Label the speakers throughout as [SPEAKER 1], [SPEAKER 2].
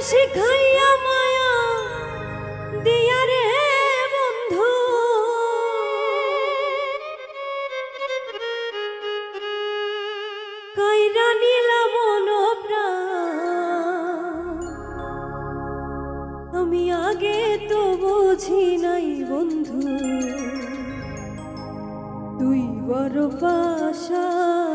[SPEAKER 1] শিখাইয়া বন্ধু। কাইরা নীলা আগে তো বন্ধু। তুই বড় পাশা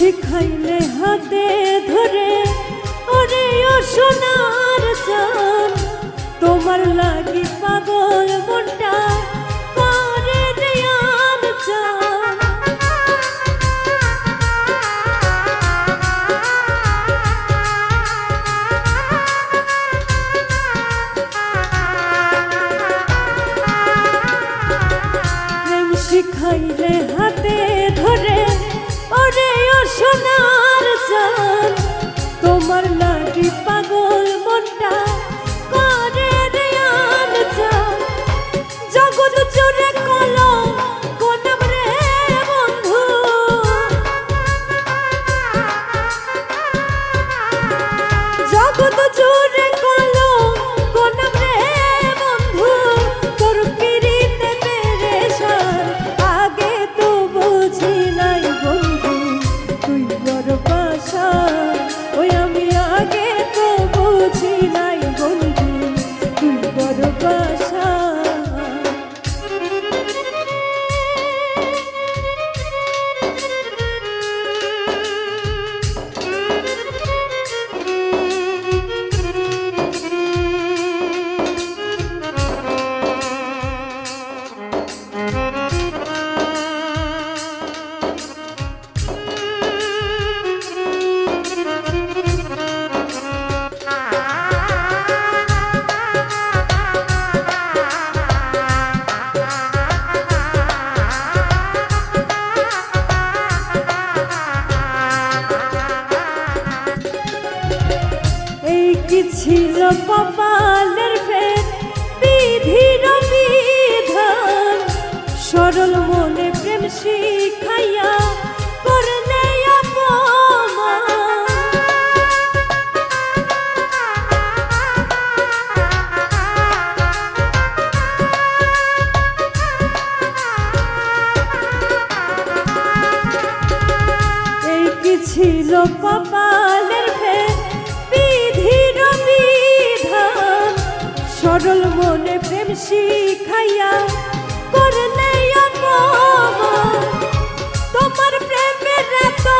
[SPEAKER 1] শিখাইলে হাতে ধরে ওরে ও সোনার চান তোমার লাগি পাগল মনটা শিখাইলে প্রকাশ ছিল কপালের শিখাইয়া করলে তোমার প্রেমের তো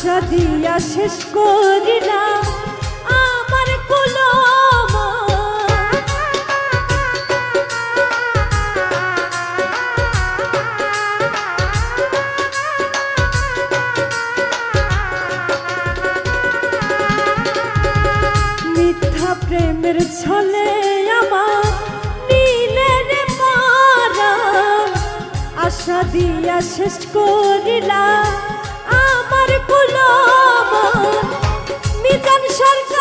[SPEAKER 1] আশা দিয়া শেষ করিলা আমার কুলম। মিথ্যা প্রেমের ছলে আমার নীলের মারা। আশা দিয়া শেষ করিলা আমার কুলম মিজান সরকার